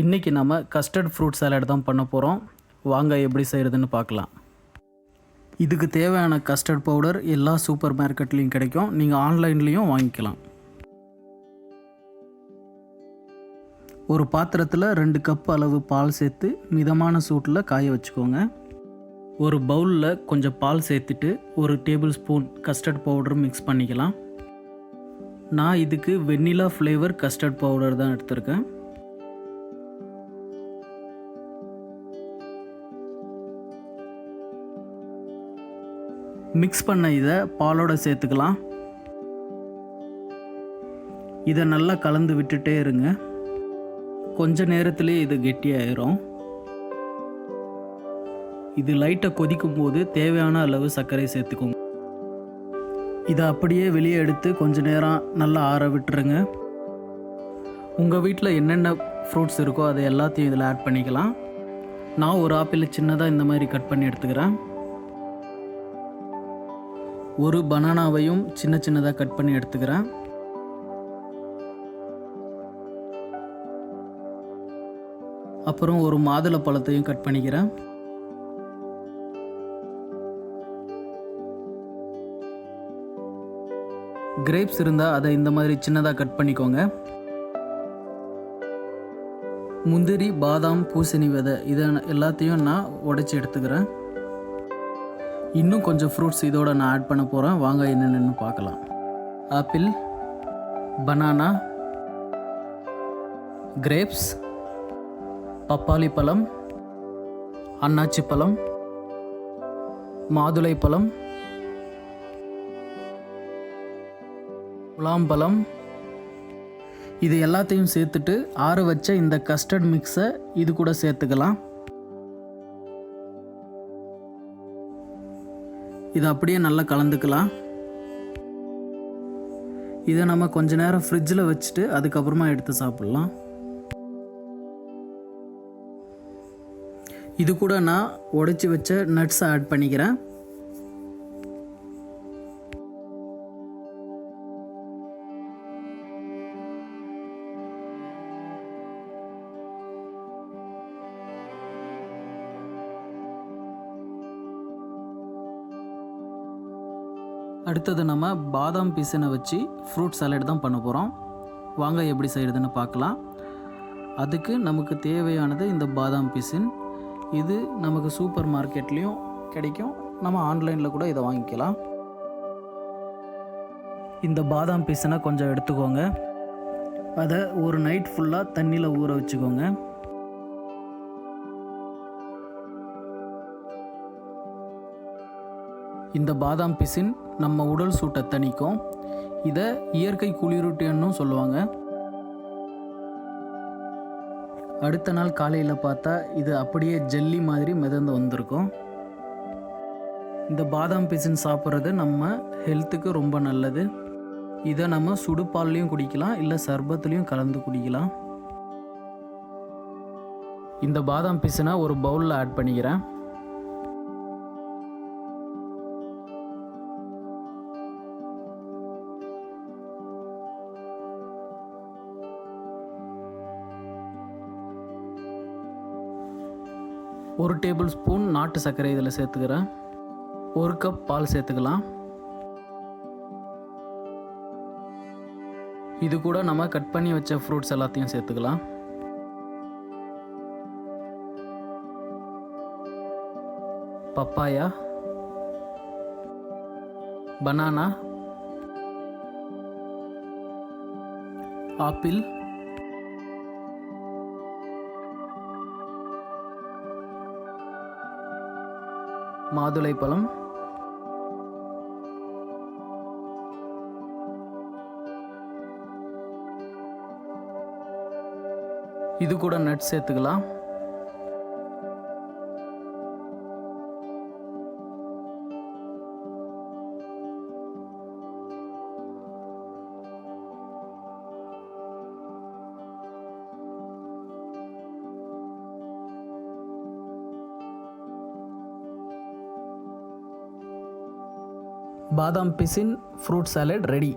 இன்றைக்கி நம்ம custard fruit salad தான் பண்ண போகிறோம் வாங்க எப்படி செய்கிறதுன்னு பார்க்கலாம். இதுக்கு தேவையான கஸ்டர்ட் பவுடர் எல்லா சூப்பர் மார்க்கெட்லேயும் கிடைக்கும் நீங்கள் ஆன்லைன்லேயும் வாங்கிக்கலாம். ஒரு பாத்திரத்தில் ரெண்டு கப் அளவு பால் சேர்த்து மிதமான சூட்டில் காய வச்சுக்கோங்க. ஒரு பவுலில் கொஞ்சம் பால் சேர்த்துட்டு ஒரு tablespoon custard powder mix பண்ணிக்கலாம். நான் இதுக்கு வெண்ணிலா ஃப்ளேவர் கஸ்டர்ட் பவுடர் தான் எடுத்திருக்கேன். மிக்ஸ் பண்ண இதை பாலோட சேர்த்துக்கலாம். இதை நல்லா கலந்து விட்டுட்டே இருங்க. கொஞ்ச நேரத்திலே இது கெட்டியாயிரும். இது லைட்டாக கொதிக்கும் போது தேவையான அளவு சர்க்கரை சேர்த்துக்கோங்க. இதை அப்படியே வெளியே எடுத்து கொஞ்ச நேரம் நல்லா ஆற விட்டுருங்க. உங்கள் வீட்டில் என்னென்ன ஃப்ரூட்ஸ் இருக்கோ அதை எல்லாத்தையும் இதில் ஆட் பண்ணிக்கலாம். நான் ஒரு ஆப்பிள் சின்னதாக இந்த மாதிரி கட் பண்ணி எடுத்துக்கிறேன். ஒரு பனானாவையும் சின்ன சின்னதாக கட் பண்ணி எடுத்துக்கிறேன். அப்புறம் ஒரு மாதுளை பழத்தையும் கட் பண்ணிக்கிறேன். கிரேப்ஸ் இருந்தால் அதை இந்த மாதிரி சின்னதாக கட் பண்ணிக்கோங்க. முந்திரி பாதாம் பூசணி விதை இதை எல்லாத்தையும் நான் உடைச்சி எடுத்துக்கிறேன். இன்னும் கொஞ்சம் ஃப்ரூட்ஸ் இதோட நான் ஆட் பண்ண போகிறேன் வாங்க என்னென்னு பார்க்கலாம். ஆப்பிள் பனானா கிரேப்ஸ் பப்பாளி பழம் அன்னாச்சி பழம் மாதுளை பழம் முலாம்பழம் இது எல்லாத்தையும் சேர்த்துட்டு ஆற வச்ச இந்த கஸ்டர்ட் மிக்ஸை இது கூட சேர்த்துக்கலாம். இதை அப்படியே நல்லா கலந்துக்கலாம். இதை நம்ம கொஞ்ச நேரம் ஃப்ரிட்ஜில் வச்சுட்டு அதுக்கப்புறமா எடுத்து சாப்பிட்லாம். இது கூட நான் உடச்சி வச்ச நட்ஸை ஆட் பண்ணிக்கிறேன். அடுத்தது நம்ம பாதாம் பீசனை வச்சு ஃப்ரூட் சாலட் தான் பண்ண போகிறோம் வாங்க எப்படி செய்கிறதுன்னு பார்க்கலாம். அதுக்கு நமக்கு தேவையானது இந்த பாதாம் பீசன் இது நமக்கு சூப்பர் மார்க்கெட்லேயும் கிடைக்கும். நம்ம ஆன்லைனில் கூட இதை வாங்கிக்கலாம். இந்த பாதாம் பீசனை கொஞ்சம் எடுத்துக்கோங்க. அதை ஒரு நைட் ஃபுல்லாக தண்ணியில் ஊற வச்சுக்கோங்க. இந்த பாதாம் பிசின் நம்ம உடல் சூட்டை தணிக்கும். இதை இயற்கை குளிரூட்டின்னு சொல்லுவாங்க. அடுத்த நாள் காலையில் பார்த்தா இது அப்படியே ஜெல்லி மாதிரி மிதந்து வந்திருக்கும். இந்த பாதாம் பிசின் சாப்பிட்றது நம்ம ஹெல்த்துக்கு ரொம்ப நல்லது. இதை நம்ம சுடுப்பால்லையும் குடிக்கலாம் இல்லை சர்பத்துலேயும் கலந்து குடிக்கலாம். இந்த பாதாம் பிசினை ஒரு பவுலில் ஆட் பண்ணிக்கிறேன். ஒரு டேபிள் ஸ்பூன் நாட்டு சர்க்கரை இதில் சேர்த்துக்கிறேன். ஒரு கப் பால் சேர்த்துக்கலாம். இது கூட நம்ம கட் பண்ணி வச்ச ஃப்ரூட்ஸ் எல்லாத்தையும் சேர்த்துக்கலாம். பப்பாயா. பனானா. ஆப்பிள். மாதுளை பழம். இது கூட நட்ஸ் சேர்த்துக்கலாம். பாதாம் பிசின் ஃப்ரூட் சாலட் ரெடி.